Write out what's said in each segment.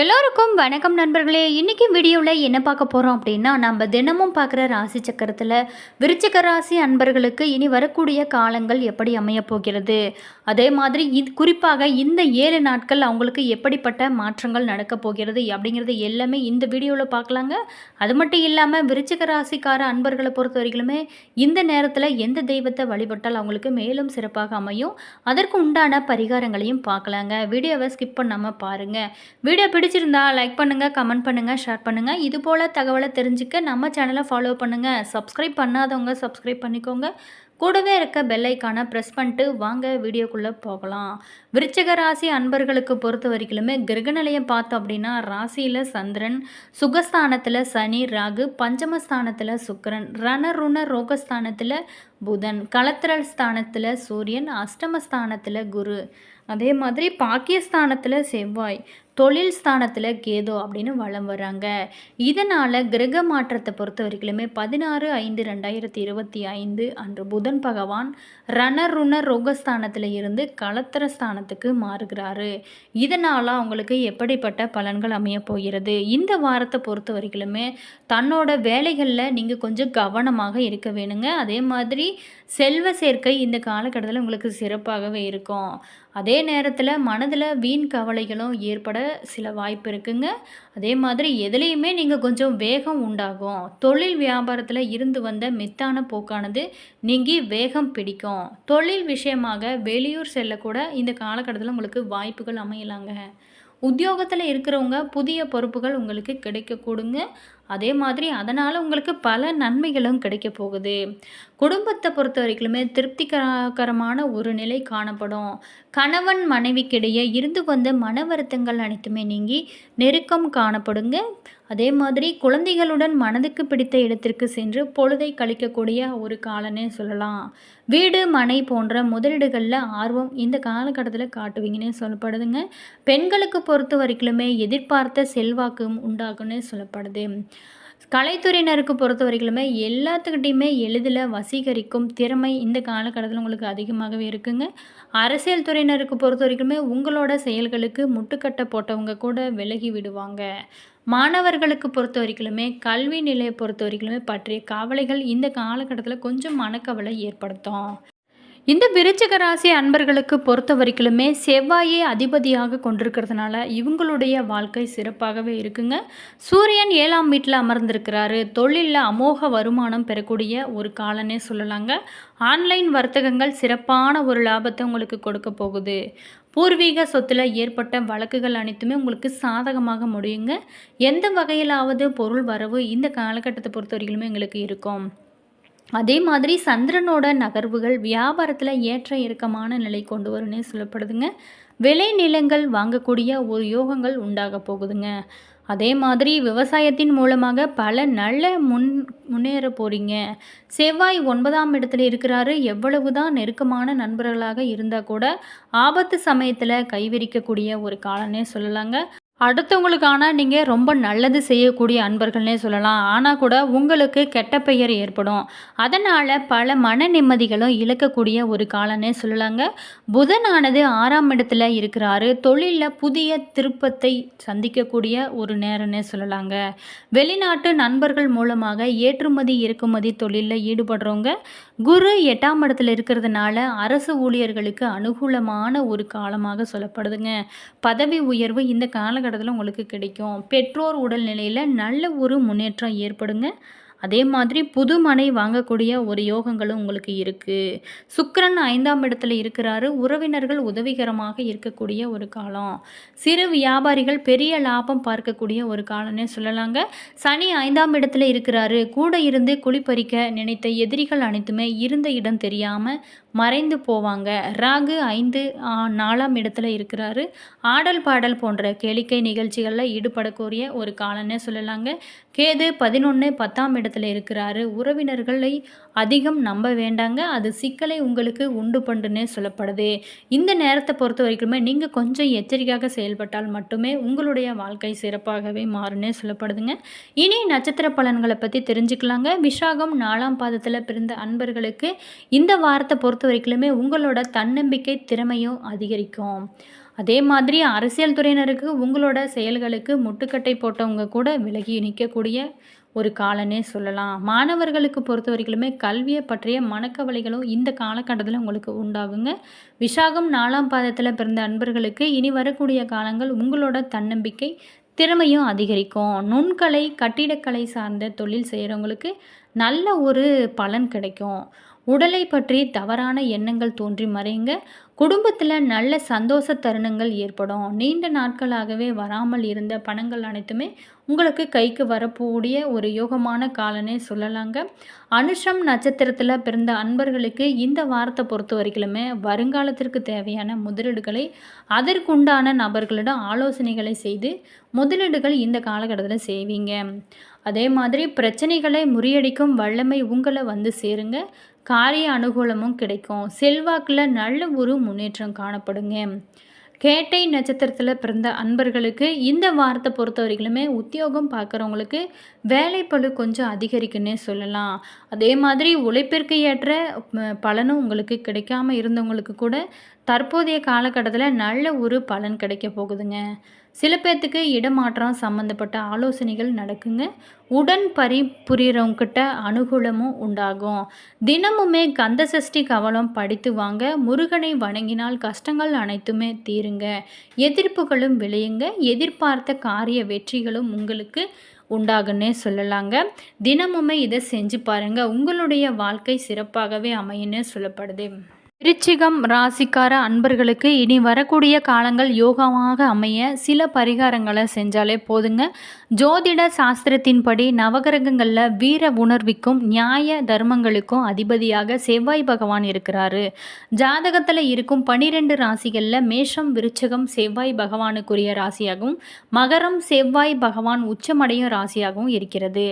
எல்லோருக்கும் வணக்கம் நண்பர்களே. இன்றைக்கி வீடியோவில் என்ன பார்க்க போகிறோம் அப்படின்னா நம்ம தினமும் பார்க்குற ராசி சக்கரத்தில் விருச்சிக ராசி அன்பர்களுக்கு இனி வரக்கூடிய காலங்கள் எப்படி அமையப் போகிறது? அதே மாதிரி இது குறிப்பாக இந்த ஏழு நாட்கள் அவங்களுக்கு எப்படிப்பட்ட மாற்றங்கள் நடக்கப் போகிறது அப்படிங்கிறது எல்லாமே இந்த வீடியோவில் பார்க்கலாங்க. அது மட்டும் இல்லாமல் விருச்சிக ராசிக்கார அன்பர்களை பொறுத்த வரைக்குமே இந்த நேரத்தில் எந்த தெய்வத்தை வழிபட்டால் அவங்களுக்கு மேலும் சிறப்பாக அமையும்? அதற்கு உண்டான பரிகாரங்களையும் பார்க்கலாங்க. வீடியோவை ஸ்கிப் பண்ணாமல் பாருங்கள் வீடியோ பிடிச்சிருந்தா லைக் பண்ணுங்கள் கமெண்ட் பண்ணுங்கள் ஷேர் பண்ணுங்கள் இது போல் தகவலை தெரிஞ்சுக்க நம்ம சேனலை ஃபாலோ பண்ணுங்கள் சப்ஸ்கிரைப் பண்ணாதவங்க சப்ஸ்கிரைப் பண்ணிக்கோங்க. கூடவே இருக்க பெல்லைக்கானை ப்ரெஸ் பண்ணிட்டு வாங்க வீடியோக்குள்ளே போகலாம். விருச்சக ராசி அன்பர்களுக்கு பொறுத்த வரைக்குமே கிரகநிலையை பார்த்தோம் அப்படின்னா ராசியில் சந்திரன் சுகஸ்தானத்தில் சனி ராகு பஞ்சமஸ்தானத்தில் சுக்கரன் ரணருண ரோகஸ்தானத்தில் புதன் கலத்திரல் ஸ்தானத்தில் சூரியன் அஷ்டமஸ்தானத்தில் குரு. அதே மாதிரி பாக்கியஸ்தானத்தில் செவ்வாய். தொழில் ஸ்தானத்தில் கேதோ அப்படின்னு வளம் வராங்க இதனால் கிரக மாற்றத்தை பொறுத்த வரைக்குமே பதினாறு ஐந்து ரெண்டாயிரத்தி இருபத்தி ஐந்து அன்று புதன் பகவான் ரணருண ரோகஸ்தானத்தில் இருந்து களத்திர ஸ்தானத்துக்கு மாறுகிறாரு. இதனால் அவங்களுக்கு எப்படிப்பட்ட பலன்கள் அமைய போகிறது? இந்த வாரத்தை பொறுத்த வரைக்குமே தன்னோட வேலைகளில் நீங்கள் கொஞ்சம் கவனமாக இருக்க வேணுங்க. அதே மாதிரி செல்வ சேர்க்கை இந்த காலகட்டத்தில் உங்களுக்கு சிறப்பாகவே இருக்கும். அதே நேரத்தில் மனதில் வீண் கவலைகளும் ஏற்பட சில வாய்ப்பு இருக்குங்க. அதே மாதிரி எதுலேயுமே நீங்கள் கொஞ்சம் வேகம் உண்டாகும். தொழில் வியாபாரத்தில் இருந்து வந்த மெத்தான போக்கானது நீங்கி வேகம் பிடிக்கும். தொழில் விஷயமாக வெளியூர் செல்லக்கூட இந்த காலகட்டத்தில் உங்களுக்கு வாய்ப்புகள் அமையலாங்க. உத்தியோகத்தில் இருக்கிறவங்க புதிய பொறுப்புகள் உங்களுக்கு கிடைக்கக்கூடுங்க அதே மாதிரி அதனால் உங்களுக்கு பல நன்மைகளும் கிடைக்க போகுது. குடும்பத்தை பொறுத்த வரைக்குமே திருப்திகரமான ஒரு நிலை காணப்படும். கணவன் மனைவிக்கிடையே இருந்து வந்த மன வருத்தங்கள் அனைத்துமே நீங்கி நெருக்கம் காணப்படுங்க. அதே மாதிரி குழந்தைகளுடன் மனதுக்கு பிடித்த இடத்திற்கு சென்று பொழுதை கழிக்கக்கூடிய ஒரு காலனே சொல்லலாம். வீடு மனை போன்ற முதலீடுகளில் ஆர்வம் இந்த காலகட்டத்தில் காட்டுவீங்கன்னே சொல்லப்படுதுங்க. பெண்களுக்கு பொறுத்த வரைக்குமே எதிர்பார்த்த செல்வாக்கும் உண்டாகும்னு சொல்லப்படுது. கலைத்துறையினருக்கு பொறுத்த வரைக்குமே எல்லாத்துக்கிட்டையுமே எளிதில் வசீகரிக்கும் திறமை இந்த காலகட்டத்தில் உங்களுக்கு அதிகமாகவே இருக்குங்க. அரசியல் துறையினருக்கு பொறுத்த வரைக்குமே உங்களோட செயல்களுக்கு முட்டுக்கட்டை போட்டவங்க கூட விலகி விடுவாங்க. மாணவர்களுக்கு பொறுத்த வரைக்குமே கல்வி நிலையை பொறுத்த வரைக்குமே பற்றிய கவலைகள் இந்த காலகட்டத்தில் கொஞ்சம் மனக்கவலை ஏற்படுத்தும். இந்த விருச்சிக ராசி அன்பர்களுக்கு பொறுத்த வரைக்குமே செவ்வாயே அதிபதியாக கொண்டிருக்கிறதுனால இவங்களுடைய வாழ்க்கை சிறப்பாகவே இருக்குங்க. சூரியன் ஏழாம் வீட்டில் அமர்ந்திருக்கிறாரு. தொழிலில் அமோக வருமானம் பெறக்கூடிய ஒரு காலனே சொல்லலாங்க. ஆன்லைன் வர்த்தகங்கள் சிறப்பான ஒரு லாபத்தை உங்களுக்கு கொடுக்க போகுது. பூர்வீக சொத்தில் ஏற்பட்ட வழக்குகள் அனைத்துமே உங்களுக்கு சாதகமாக முடியுங்க. எந்த வகையிலாவது பொருள் வரவு இந்த காலகட்டத்தை பொறுத்த வரைக்குமே எங்களுக்கு இருக்கும். அதே மாதிரி சந்திரனோட நகர்வுகள் வியாபாரத்தில் ஏற்ற இறக்கமான நிலை கொண்டு வரும்னே சொல்லப்படுதுங்க. விளை நிலங்கள் வாங்கக்கூடிய ஒரு யோகங்கள் உண்டாக போகுதுங்க. அதே மாதிரி விவசாயத்தின் மூலமாக பல நல்ல முன் முன்னேற போகிறீங்க செவ்வாய் ஒன்பதாம் இடத்துல இருக்கிறாரு. எவ்வளவு தான் நெருக்கமான நண்பர்களாக இருந்தால் கூட ஆபத்து சமயத்தில் கைவிரிக்கக்கூடிய ஒரு காலனே சொல்லலாங்க. அடுத்தவங்களுக்கான நீங்கள் ரொம்ப நல்லது செய்யக்கூடிய அன்பர்கள்னே சொல்லலாம். ஆனால் கூட உங்களுக்கு கெட்ட பெயர் ஏற்படும். அதனால் பல மன நிம்மதிகளும் இழக்கக்கூடிய ஒரு காலனே சொல்லலாங்க. புதனானது ஆறாம் இடத்துல இருக்கிறாரு. தொழிலில் புதிய திருப்பத்தை சந்திக்கக்கூடிய ஒரு நேரம்னே சொல்லலாங்க. வெளிநாட்டு நண்பர்கள் மூலமாக ஏற்றுமதி இறக்குமதி தொழிலில் ஈடுபடுறவங்க குரு எட்டாம் இடத்துல இருக்கிறதுனால அரசு ஊழியர்களுக்கு அனுகூலமான ஒரு காலமாக சொல்லப்படுதுங்க. பதவி உயர்வு இந்த கால காலகட்டத்தில் உங்களுக்கு கிடைக்கும். பெற்றோர் உடல்நிலையில் நல்ல ஒரு முன்னேற்றம் ஏற்படுங்க. அதே மாதிரி புது மனை வாங்கக்கூடிய ஒரு யோகங்களும் உங்களுக்கு இருக்குது சுக்கரன் ஐந்தாம் இடத்துல இருக்கிறாரு. உறவினர்கள் உதவிகரமாக இருக்கக்கூடிய ஒரு காலம். சிறு வியாபாரிகள் பெரிய லாபம் பார்க்கக்கூடிய ஒரு காலம்னே சொல்லலாங்க. சனி ஐந்தாம் இடத்துல இருக்கிறாரு. கூட இருந்து குளிப்பறிக்க நினைத்த எதிரிகள் அனைத்துமே இருந்த இடம் தெரியாமல் மறைந்து போவாங்க. ராகு ஐந்து நாலாம் இடத்துல இருக்கிறாரு. ஆடல் பாடல் போன்ற கேளிக்கை நிகழ்ச்சிகளில் ஈடுபடக்கூடிய ஒரு காலன்னே சொல்லலாங்க. கேது பதினொன்று பத்தாம் இடத்துல இருக்கிறாரு. உறவினர்களை அதிகம் நம்ப வேண்டாங்க. அது சிக்கலை உங்களுக்கு உண்டு பண்ணுன்னே சொல்லப்படுது. இந்த நேரத்தை பொறுத்த வரைக்குமே நீங்கள் கொஞ்சம் எச்சரிக்கையாக செயல்பட்டால் மட்டுமே உங்களுடைய வாழ்க்கை சிறப்பாகவே மாறுன்னே சொல்லப்படுதுங்க. இனி நட்சத்திர பலன்களை பற்றி தெரிஞ்சுக்கலாங்க. விஷாகம் நாலாம் பாதத்தில் பிறந்த அன்பர்களுக்கு இந்த வாரத்தை பொறுத்த வரைக்குமே உங்களோட தன்னம்பிக்கை திறமையும் அதிகரிக்கும். அதே மாதிரி அரசியல் துறையினருக்கு உங்களோட செயல்களுக்கு முட்டுக்கட்டை போட்டவங்க கூட விலகி நிற்கக்கூடிய ஒரு காலனே சொல்லலாம். மாணவர்களுக்கு பொறுத்த வரைக்குமே கல்வியை பற்றிய மனக்கவலைகளும் இந்த காலகட்டத்தில் உங்களுக்கு உண்டாகுங்க. விசாகம் நாலாம் பாதத்தில் பிறந்த அன்பர்களுக்கு இனி வரக்கூடிய காலங்கள் உங்களோட தன்னம்பிக்கை திறமையும் அதிகரிக்கும். நுண்கலை கட்டிடக்கலை சார்ந்த தொழில் செய்கிறவங்களுக்கு நல்ல ஒரு பலன் கிடைக்கும். உடலை பற்றி தவறான எண்ணங்கள் தோன்றி மறைங்க குடும்பத்தில் நல்ல சந்தோஷ தருணங்கள் ஏற்படும். நீண்ட நாட்களாகவே வராமல் இருந்த பணங்கள் அனைத்துமே உங்களுக்கு கைக்கு வரக்கூடிய ஒரு யோகமான காலனே சொல்லலாங்க. அனுஷம் நட்சத்திரத்தில் பிறந்த அன்பர்களுக்கு இந்த வாரத்தை பொறுத்த வரைக்குமே வருங்காலத்திற்கு தேவையான முதலீடுகளை அதற்குண்டான நபர்களிடம் ஆலோசனைகளை செய்து முதலீடுகள் இந்த காலகட்டத்தில் செய்வீங்க. அதே மாதிரி பிரச்சனைகளை முறியடிக்கும் வல்லமை உங்களை வந்து சேருங்க. காரிய அனுகூலமும் கிடைக்கும். செல்வாக்கில் நல்ல ஒரு முன்னேற்றம் காணப்படுங்க. கேட்டை நட்சத்திரத்தில் பிறந்த அன்பர்களுக்கு இந்த வாரத்தை பொறுத்த வரைக்குமே உத்தியோகம் பார்க்குறவங்களுக்கு வேலைப்பழு கொஞ்சம் அதிகரிக்குன்னே சொல்லலாம். அதே மாதிரி உழைப்பிற்கு ஏற்ற பலனும் உங்களுக்கு கிடைக்காம இருந்தவங்களுக்கு கூட தற்போதைய காலகட்டத்தில் நல்ல ஒரு பலன் கிடைக்க போகுதுங்க. சில பேர்த்துக்கு இடமாற்றம் சம்மந்தப்பட்ட ஆலோசனைகள் நடக்குங்க. உடன் பரி புரிகிறவங்கிட்ட அனுகூலமும் உண்டாகும். தினமுமே கந்த சஷ்டி கவலம் படித்து வாங்க முருகனை வணங்கினால் கஷ்டங்கள் அனைத்துமே தீருங்க. எதிர்ப்புகளும் விளையுங்க. எதிர்பார்த்த காரிய வெற்றிகளும் உங்களுக்கு உண்டாகுன்னே சொல்லலாங்க. தினமுமே இதை செஞ்சு பாருங்கள் உங்களுடைய வாழ்க்கை சிறப்பாகவே அமையுன்னு சொல்லப்படுது. விருச்சிகம் ராசிக்கார அன்பர்களுக்கு இனி வரக்கூடிய காலங்கள் யோகமாக அமைய சில பரிகாரங்களை செஞ்சாலே போதுங்க. ஜோதிட சாஸ்திரத்தின்படி நவகிரகங்களில் வீர உணர்விக்கும் நியாய தர்மங்களுக்கும் அதிபதியாக செவ்வாய் பகவான் இருக்கிறாரு. ஜாதகத்தில் இருக்கும் பனிரெண்டு ராசிகளில் மேஷம் விருச்சகம் செவ்வாய் பகவானுக்குரிய ராசியாகவும் மகரம் செவ்வாய் பகவான் உச்சமடையும் ராசியாகவும் இருக்கிறது.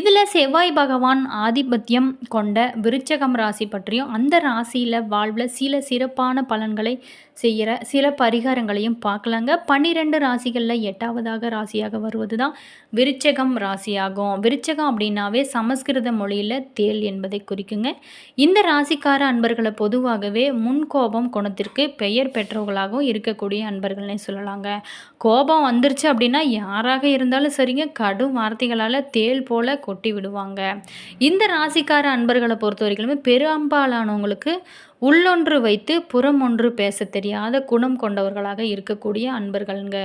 இதில் செவ்வாய் பகவான் ஆதிபத்தியம் கொண்ட விருச்சகம் ராசி பற்றியும் அந்த ராசியில் வாழ்வில் சில சிறப்பான பலன்களை செய்கிற சில பரிகாரங்களையும் பார்க்கலாங்க. பன்னிரெண்டு ராசிகளில் எட்டாவதாக ராசியாக வருவது தான் விருச்சகம் ராசியாகும். விருச்சகம் அப்படின்னாவே சமஸ்கிருத மொழியில் தேல் என்பதை குறிக்குங்க. இந்த ராசிக்கார அன்பர்களை பொதுவாகவே முன்கோபம் குணத்திற்கு பெயர் பெற்றவர்களாகவும் இருக்கக்கூடிய அன்பர்கள்னே சொல்லலாங்க. கோபம் வந்துருச்சு அப்படின்னா யாராக இருந்தாலும் சரிங்க கடும் வார்த்தைகளால் தேல் போல கொட்டி விடுவாங்க. இந்த ராசிக்கார அன்பர்களை பொறுத்த வரைக்குமே பெரும்பாலானவங்களுக்கு உள்ளொன்று வைத்து புறம் ஒன்று பேச தெரியாத குணம் கொண்டவர்களாக இருக்கக்கூடிய அன்பர்கள்ங்க.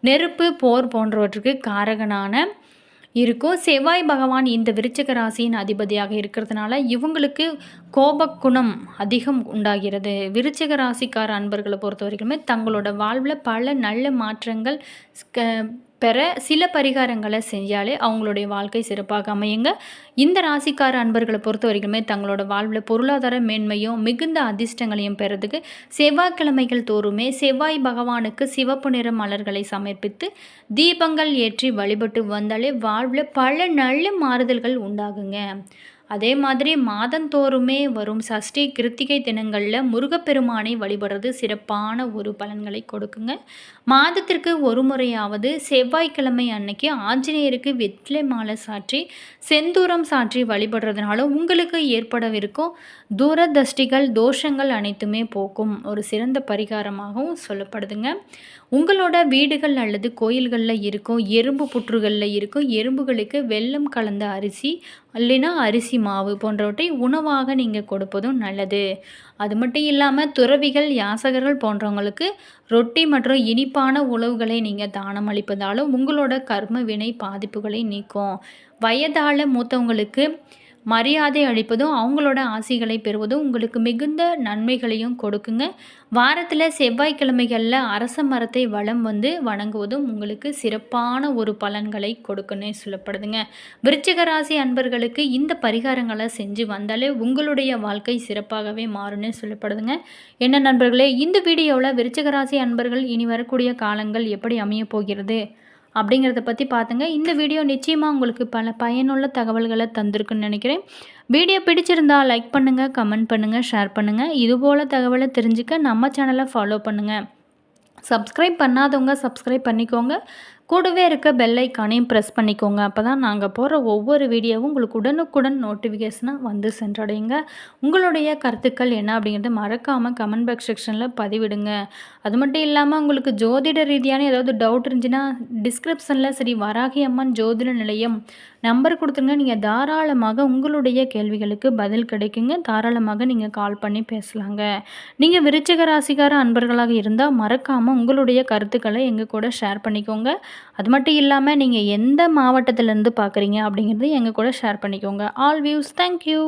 நெருப்பு போர் போன்றவற்றுக்கு காரகனான இருக்கும் செவ்வாய் பகவான் இந்த விருச்சக ராசியின் அதிபதியாக இருக்கிறதுனால இவங்களுக்கு கோபக்குணம் அதிகம் உண்டாகிறது. விருச்சக ராசிக்கார அன்பர்களை பொறுத்த வரைக்குமே தங்களோட வாழ்வில் பல நல்ல மாற்றங்கள் பெற சில பரிகாரங்களை செஞ்சாலே அவங்களுடைய வாழ்க்கை சிறப்பாக அமையுங்க. இந்த ராசிக்கார அன்பர்களை பொறுத்த வரைக்குமே தங்களோட வாழ்வில் பொருளாதார மேன்மையும் மிகுந்த அதிர்ஷ்டங்களையும் பெறதுக்கு செவ்வாய்க்கிழமைகள் தோறுமே செவ்வாய் பகவானுக்கு சிவப்பு நிற மலர்களை சமர்ப்பித்து தீபங்கள் ஏற்றி வழிபட்டு வந்தாலே வாழ்வில் பல நல்ல மாறுதல்கள் உண்டாகுங்க. அதே மாதிரி மாதந்தோறுமே வரும் சஷ்டி கிருத்திகை தினங்களில் முருகப்பெருமானை வழிபடுறது சிறப்பான ஒரு பலன்களை கொடுக்குங்க. மாதத்திற்கு ஒரு முறையாவது செவ்வாய்க்கிழமை அன்னைக்கு ஆஞ்சநேயருக்கு வெற்றிலை மாலை சாற்றி செந்தூரம் சாற்றி வழிபடுறதுனால உங்களுக்கு ஏற்படவிருக்கும் தூரதஷ்டிகள் தோஷங்கள் அனைத்துமே போக்கும். ஒரு சிறந்த பரிகாரமாகவும் சொல்லப்படுதுங்க. உங்களோட வீடுகள் அல்லது கோயில்களில் இருக்கும் எறும்பு புற்றுகளில் இருக்கும் எறும்புகளுக்கு வெள்ளம் கலந்த அரிசி இல்லைன்னா அரிசி மாவு போன்றவற்றை உணவாக நீங்கள் கொடுப்பதும் நல்லது. அது மட்டும் இல்லாமல் துறவிகள் யாசகர்கள் போன்றவங்களுக்கு ரொட்டி மற்றும் இனிப்பான உணவுகளை நீங்கள் தானம் அளிப்பதாலும் உங்களோட கர்ம வினை பாதிப்புகளை நீக்கும். வயதால் மூத்தவங்களுக்கு மரியாதை அளிப்பதும் அவங்களோட ஆசைகளை பெறுவதும் உங்களுக்கு மிகுந்த நன்மைகளையும் கொடுக்குங்க. வாரத்தில் செவ்வாய்க்கிழமைகளில் அரச மரத்தை வளம் வந்து வணங்குவதும் உங்களுக்கு சிறப்பான ஒரு பலன்களை கொடுக்குன்னே சொல்லப்படுதுங்க. விருச்சிக ராசி அன்பர்களுக்கு இந்த பரிகாரங்களை செஞ்சு வந்தாலே உங்களுடைய வாழ்க்கை சிறப்பாகவே மாறும்னு சொல்லப்படுதுங்க. என்ன நண்பர்களே இந்த வீடியோவில் விருச்சிக ராசி அன்பர்கள் இனி வரக்கூடிய காலங்கள் எப்படி அமைய போகிறது? அப்படிங்கிறத பற்றி பார்த்துங்க இந்த வீடியோ நிச்சயமாக உங்களுக்கு பல பயனுள்ள தகவல்களை தந்திருக்குன்னு நினைக்கிறேன். வீடியோ பிடிச்சிருந்தால் லைக் பண்ணுங்கள் கமெண்ட் பண்ணுங்கள் ஷேர் பண்ணுங்கள் இதுபோல் தகவலை தெரிஞ்சுக்க நம்ம சேனலை ஃபாலோ பண்ணுங்கள் சப்ஸ்கிரைப் பண்ணாதவங்க சப்ஸ்கிரைப் பண்ணிக்கோங்க. கூடவே இருக்க பெல்லைக்கானையும் ப்ரெஸ் பண்ணிக்கோங்க. அப்போ தான் நாங்கள் போடுற ஒவ்வொரு வீடியோவும் உங்களுக்கு உடனுக்குடன் நோட்டிஃபிகேஷனாக வந்து சென்றடையுங்க. உங்களுடைய கருத்துக்கள் என்ன அப்படிங்கிறத மறக்காமல் கமெண்ட் பாக்ஸ் செக்ஷனில் பதிவிடுங்க. அது மட்டும் இல்லாமல் உங்களுக்கு ஜோதிட ரீதியான ஏதாவது டவுட் இருந்துச்சுன்னா டிஸ்கிரிப்ஷனில் சரி வராகி அம்மன் ஜோதிட நிலையம் நம்பர் கொடுத்துருங்க. நீங்கள் தாராளமாக உங்களுடைய கேள்விகளுக்கு பதில் கிடைக்குங்க. தாராளமாக நீங்கள் கால் பண்ணி பேசலாங்க. நீங்கள் விருச்சிக ராசிக்கார அன்பர்களாக இருந்தால் மறக்காமல் உங்களுடைய கருத்துக்களை எங்கள் கூட ஷேர் பண்ணிக்கோங்க. அது மட்டும் இல்லாமல் நீங்கள் எந்த மாவட்டத்திலேருந்து பார்க்குறீங்க அப்படிங்கிறது எங்கள் கூட ஷேர் பண்ணிக்கோங்க. All views thank you